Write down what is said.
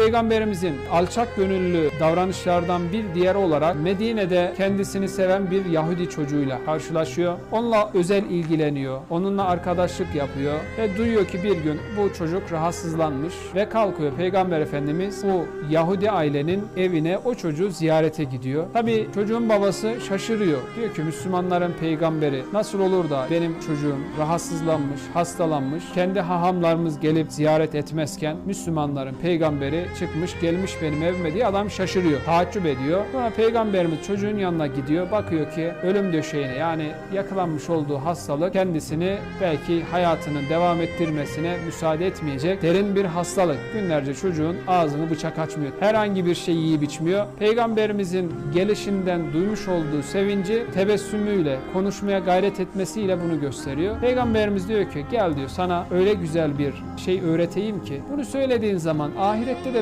Peygamberimizin alçak gönüllü davranışlardan bir diğer olarak Medine'de kendisini seven bir Yahudi çocuğuyla karşılaşıyor. Onunla özel ilgileniyor. Onunla arkadaşlık yapıyor ve duyuyor ki bir gün bu çocuk rahatsızlanmış ve kalkıyor. Peygamber Efendimiz bu Yahudi ailenin evine o çocuğu ziyarete gidiyor. Tabi çocuğun babası şaşırıyor. Diyor ki Müslümanların peygamberi nasıl olur da benim çocuğum rahatsızlanmış, hastalanmış, kendi hahamlarımız gelip ziyaret etmezken Müslümanların peygamberi çıkmış gelmiş benim evime diye adam şaşırıyor. Taaccüp ediyor. Sonra peygamberimiz çocuğun yanına gidiyor. Bakıyor ki ölüm döşeğine yani yakalanmış olduğu hastalık kendisini belki hayatının devam ettirmesine müsaade etmeyecek derin bir hastalık. Günlerce çocuğun ağzını bıçak açmıyor. Herhangi bir şey yiyip içmiyor. Peygamberimizin gelişinden duymuş olduğu sevinci tebessümüyle konuşmaya gayret etmesiyle bunu gösteriyor. Peygamberimiz diyor ki gel diyor sana öyle güzel bir şey öğreteyim ki bunu söylediğin zaman ahirette de